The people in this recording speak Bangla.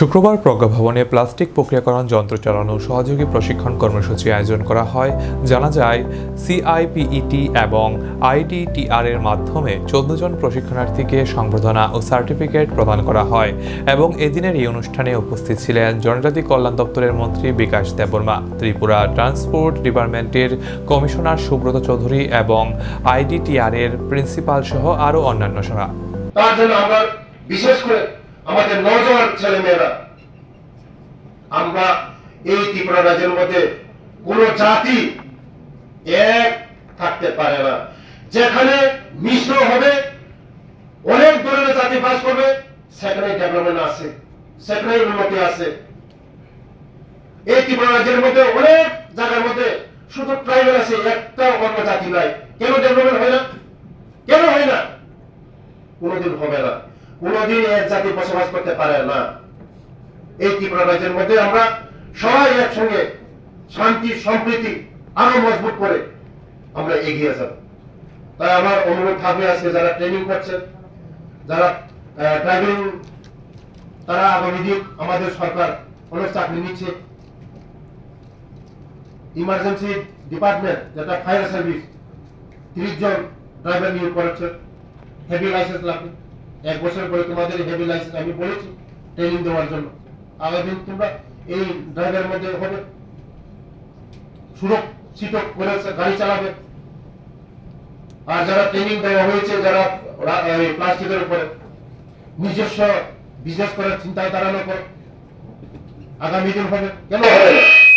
শুক্রবার প্রজ্ঞা ভবনে প্লাস্টিক প্রক্রিয়াকরণ যন্ত্র চালানো সহযোগী প্রশিক্ষণ কর্মসূচি আয়োজন করা হয়। জানা যায় সিআইপিইটি এবং আইডিটিআর এর মাধ্যমে চোদ্দ জন প্রশিক্ষণার্থীকে সংবর্ধনা ও সার্টিফিকেট প্রদান করা হয় এবং এদিনের এই অনুষ্ঠানে উপস্থিত ছিলেন জনজাতি কল্যাণ দপ্তরের মন্ত্রী বিকাশ দেববর্মা, ত্রিপুরা ট্রান্সপোর্ট ডিপার্টমেন্টের কমিশনার সুব্রত চৌধুরী এবং আইডিটিআর এর প্রিন্সিপাল সহ আরও অন্যান্য সভা। তার বিশেষ করে আমাদের নজওয়ান ছেলে মেয়েরা আমরা এই ত্রিপুরা রাজ্যের মধ্যে কোন জাতি এক থাকতে পারে না। যেখানে মিশ্র হবে, অনেক ধরনের জাতি বাস করবে সেখানে ডেভেলপমেন্ট আছে সেখানে উন্নতি আছে। এই ত্রিপুরা রাজ্যের মধ্যে অনেক জায়গার মধ্যে শুধু ট্রাইবেল আছে, একটা অন্য জাতি নাই। কেন ডেভেলপমেন্ট হয় না? কেন হয় না? কোনোদিন হবে না। কোনোদিন এক জাতি বসবাস করতে পারে না। এই ত্রিপুরা রাজ্যের মধ্যে আমরা সবাই একসঙ্গে শান্তি, সম্প্রীতি আরও মজবুত করে আমরা এগিয়ে যাব। তাই আমার অনুরোধ থাকবে আজকে যারা ট্রেনিং করছেন যারা ড্রাইভিং তারা আগামী দিন আমাদের সরকার অনেক চাকরি নিচ্ছে। ইমার্জেন্সি ডিপার্টমেন্ট যেটা ফায়ার সার্ভিস তিরিশ জন ড্রাইভার নিয়োগ করেছে। হেভি লাইসেন্স লাগবে। এক বছর পরে তোমাদের হেভি লাইসেন্স আমি বলেছি ট্রেনিং দেওয়ার জন্য। আগামী তোমরা এই ড্রাইভারের মধ্যে হবে। সুরক্ষিত করে গাড়ি চালাবে। আর যারা ট্রেনিং দেওয়া হয়েছে, যারা প্লাস্টিকের উপরে, নিজস্ব বিজনেস করার চিন্তায় দাঁড়ানো করে আগামী দিন হবে। কেন হবে না?